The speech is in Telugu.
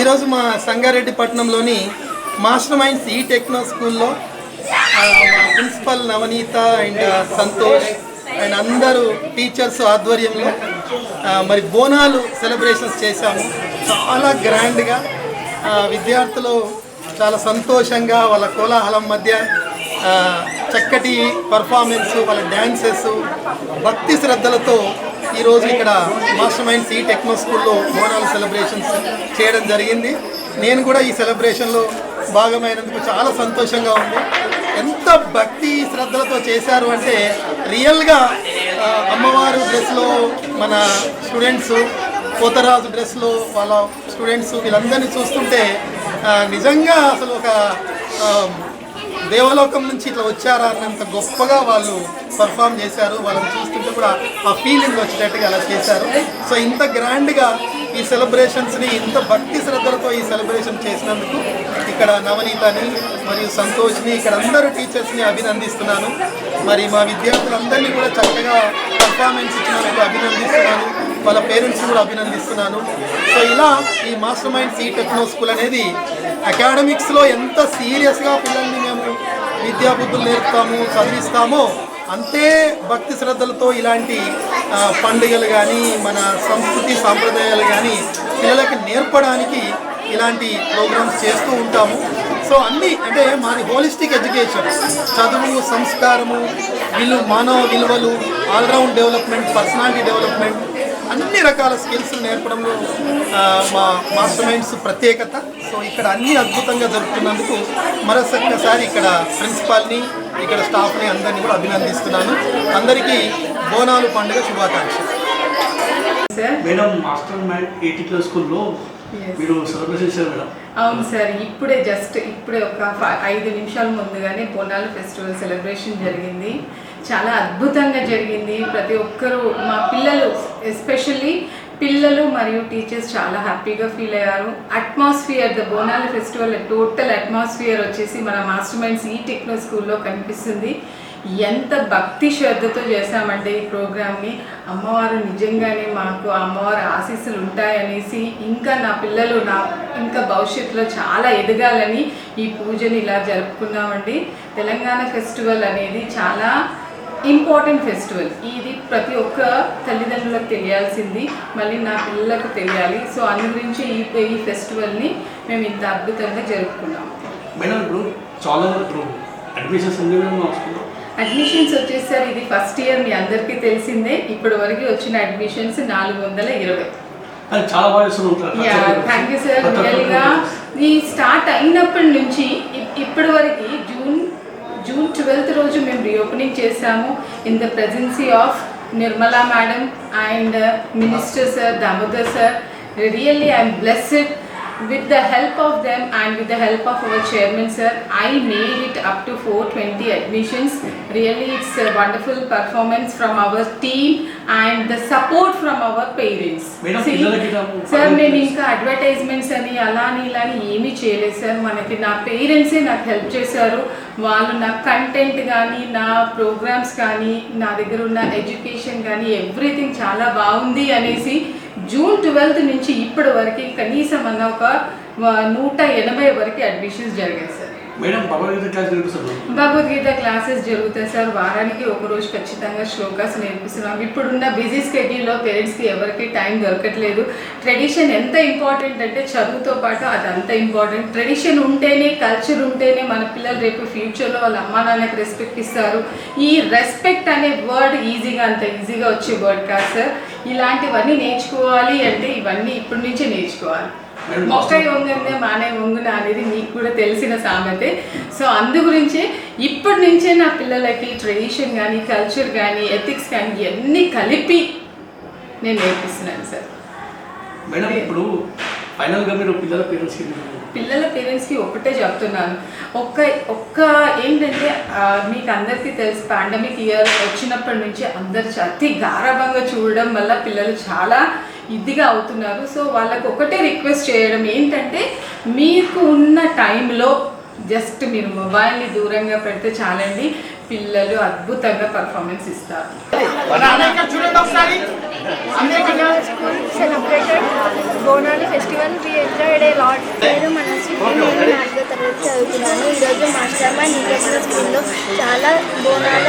ఈరోజు మా సంగారెడ్డిపట్నంలోని మాస్టర్ మైండ్స్ ఈ టెక్నో స్కూల్లో మా principal Navaneetha and Santosh and అందరూ టీచర్స్ ఆధ్వర్యంలో మరి బోనాలు సెలబ్రేషన్స్ చేశాము. చాలా గ్రాండ్గా విద్యార్థులు చాలా సంతోషంగా వాళ్ళ కోలాహలం మధ్య చక్కటి పర్ఫార్మెన్స్ వాళ్ళ డ్యాన్సెస్ భక్తి శ్రద్ధలతో ఈరోజు ఇక్కడ మాస్టర్ మైండ్ సి టెక్నో స్కూల్లో మోనాల్ సెలబ్రేషన్స్ చేయడం జరిగింది. నేను కూడా ఈ సెలబ్రేషన్లో భాగమైనందుకు చాలా సంతోషంగా ఉంది. ఎంత భక్తి శ్రద్ధలతో చేశారు అంటే రియల్గా అమ్మవారు డ్రెస్లో మన స్టూడెంట్స్ కోతరాజు డ్రెస్లో వాళ్ళ స్టూడెంట్స్ వీళ్ళందరినీ చూస్తుంటే నిజంగా అసలు ఒక దేవలోకం నుంచి ఇట్లా వచ్చారా అన్నంత గొప్పగా వాళ్ళు పర్ఫామ్ చేశారు. వాళ్ళని చూస్తుంటే కూడా ఆ ఫీలింగ్ వచ్చేటట్టుగా అలా చేశారు. సో ఇంత గ్రాండ్గా ఈ సెలబ్రేషన్స్ని ఇంత భక్తి శ్రద్ధలతో ఈ సెలబ్రేషన్ చేసినందుకు ఇక్కడ నవనీతని మరియు సంతోష్ని ఇక్కడ అందరూ టీచర్స్ని అభినందిస్తున్నాను. మరి మా విద్యార్థులందరినీ కూడా చక్కగా పర్ఫార్మెన్స్ ఇచ్చినందుకు అభినందిస్తున్నాను. వాళ్ళ పేరెంట్స్ని కూడా అభినందిస్తున్నాను. సో ఇలా ఈ master mind see techno school అనేది అకాడమిక్స్లో ఎంత సీరియస్గా పిల్లల్ని మేము విద్యాబుద్ధులు నేర్పుతాము చదివిస్తామో. అంతే భక్తి శ్రద్ధలతో ఇలాంటి పండుగలు కానీ మన సంస్కృతి సాంప్రదాయాలు కానీ పిల్లలకి నేర్పడానికి ఇలాంటి ప్రోగ్రామ్స్ చేస్తూ ఉంటాము. సో అన్నీ అంటే మాది హోలిస్టిక్ ఎడ్యుకేషన్. చదువు సంస్కారము విలు మానవ విలువలు ఆల్రౌండ్ డెవలప్మెంట్ పర్సనాలిటీ డెవలప్మెంట్ అన్ని రకాల స్కిల్స్ నేర్పడంలో మా మాస్టర్ మైండ్స్ ప్రత్యేకత. సో ఇక్కడ అన్ని అద్భుతంగా జరుపుతున్నందుకు మరొకసారి ఇక్కడ ప్రిన్సిపాల్ని ఇక్కడ స్టాఫ్ని అందరినీ కూడా అభినందిస్తున్నాను. అందరికీ బోనాలు పండుగ శుభాకాంక్షలు. మేడం మాస్టర్ మైండ్ ఎయిటీ స్కూల్లో. మీరు సెలబ్రేషన్ చేశారు మేడం అవును సార్ ఇప్పుడే జస్ట్ ఇప్పుడే ఒక ఐదు నిమిషాల ముందుగానే బోనాల ఫెస్టివల్ సెలబ్రేషన్ జరిగింది. చాలా అద్భుతంగా జరిగింది. ప్రతి ఒక్కరూ మా పిల్లలు ఎస్పెషల్లీ పిల్లలు మరియు టీచర్స్ చాలా హ్యాపీగా ఫీల్ అయ్యారు. అట్మాస్ఫియర్ ద బోనాల ఫెస్టివల్ టోటల్ అట్మాస్ఫియర్ వచ్చేసి మన మాస్టర్ మైండ్స్ ఈ టెక్నో స్కూల్లో కనిపిస్తుంది. ఎంత భక్తి శ్రద్ధతో చేశామంటే ఈ ప్రోగ్రామ్ని. అమ్మవారు నిజంగానే మాకు అమ్మవారు ఆశీస్సులు ఉంటాయనేసి ఇంకా నా పిల్లలు నా ఇంకా భవిష్యత్తులో చాలా ఎదగాలని ఈ పూజని ఇలా జరుపుకున్నామండి. తెలంగాణ ఫెస్టివల్ అనేది చాలా ఇంపార్టెంట్ ఫెస్టివల్. ఇది ప్రతి ఒక్క తల్లిదండ్రులకు తెలియాల్సింది. మళ్ళీ నా పిల్లలకు తెలియాలి. సో అందు గురించి ఈ ఈ ఫెస్టివల్ని మేము ఇంత అద్భుతంగా జరుపుకున్నాం. మేడం ఇప్పుడు చాలా అడ్మిషన్స్ అడ్మిషన్స్ వచ్చేసరి ఇది ఫస్ట్ ఇయర్ మీ అందరికీ తెలిసిందే. ఇప్పటి వరకు వచ్చిన అడ్మిషన్స్ నాలుగు వందల ఇరవై. చాలా థ్యాంక్ యూ సార్ రియల్గా ఈ స్టార్ట్ అయినప్పటి నుంచి ఇప్- ఇప్పటి వరకు జూన్ జూన్ ట్వెల్త్ రోజు మేము రీఓపెనింగ్ చేశాము in the presence of Nirmala madam and minister sir Damodar sir really I'm blessed with the help of them and with the help of our chairman sir i made it up to 420 admissions really it's a wonderful performance from our team and the support from our parents sir నేను ఇంకా అడ్వర్టైజ్మెంట్స్ అని అలా అని ఇలా అని ఏమీ చేయలేదు సార్ మనకి నా పేరెంట్సే నాకు హెల్ప్ చేశారు వాళ్ళు నా కంటెంట్ కానీ నా ప్రోగ్రామ్స్ కానీ నా దగ్గర ఉన్న ఎడ్యుకేషన్ కానీ ఎవ్రీథింగ్ చాలా బాగుంది అనేసి జూన్ ట్వెల్త్ నుంచి ఇప్పటి వరకు కనీసం అన్న ఒక నూట ఎనభై వరకు అడ్మిషన్స్ జరిగాయి మేడం భగవద్గీత క్లాస్ జరుగుతుంది భగవద్గీత క్లాసెస్ జరుగుతాయి సార్. వారానికి ఒక రోజు ఖచ్చితంగా శ్లోకాస్ నేర్పిస్తున్నాం. ఇప్పుడున్న బిజీ స్కెడ్యూల్లో పేరెంట్స్కి ఎవరికి టైం దొరకట్లేదు. ట్రెడిషన్ ఎంత ఇంపార్టెంట్ అంటే చదువుతో పాటు అది అంత ఇంపార్టెంట్. ట్రెడిషన్ ఉంటేనే కల్చర్ ఉంటేనే మన పిల్లలు రేపు ఫ్యూచర్లో వాళ్ళ అమ్మా నాన్నకి రెస్పెక్ట్ ఇస్తారు. ఈ రెస్పెక్ట్ అనే వర్డ్ ఈజీగా అంత ఈజీగా వచ్చే వర్డ్ కాదు సార్. ఇలాంటివన్నీ నేర్చుకోవాలి అంటే ఇవన్నీ ఇప్పటి నుంచే నేర్చుకోవాలి. మొక్క వంగందే మానే వంగున అనేది మీకు కూడా తెలిసిన సామెతే. సో అందు గురించే ఇప్పటి నుంచే నా పిల్లలకి ట్రెడిషన్ కానీ కల్చర్ కానీ ఎథిక్స్ కానీ ఇవన్నీ కలిపి నేను నేర్పిస్తున్నాను సార్. మేడం ఇప్పుడు ఫైనల్గా మీరు పిల్లల పేరెంట్స్కి పిల్లల పేరెంట్స్కి ఒకటే చెప్తున్నాను. ఒక్క ఒక్క ఏంటంటే మీకు అందరికీ తెలుసు పాండమిక్ ఇయర్ వచ్చినప్పటి నుంచి అందరు అతి గారాభంగా చూడడం వల్ల పిల్లలు చాలా ఇదిగా అవుతున్నారు. సో వాళ్ళకు ఒకటే రిక్వెస్ట్ చేయడం ఏంటంటే మీకు ఉన్న టైంలో జస్ట్ మీరు మొబైల్ని దూరంగా పెడితే చాలండి. పిల్లలు అద్భుతంగా పర్ఫార్మెన్స్ ఇస్తారు. celebrated Bonali festival We enjoyed a lot నేను మనసు నేను నాలుగో తరగతి చదువుతున్నాను ఈరోజు మాస్టర్ మైండ్ ఇంటర్నేషనల్ స్కూల్లో చాలా బోనాల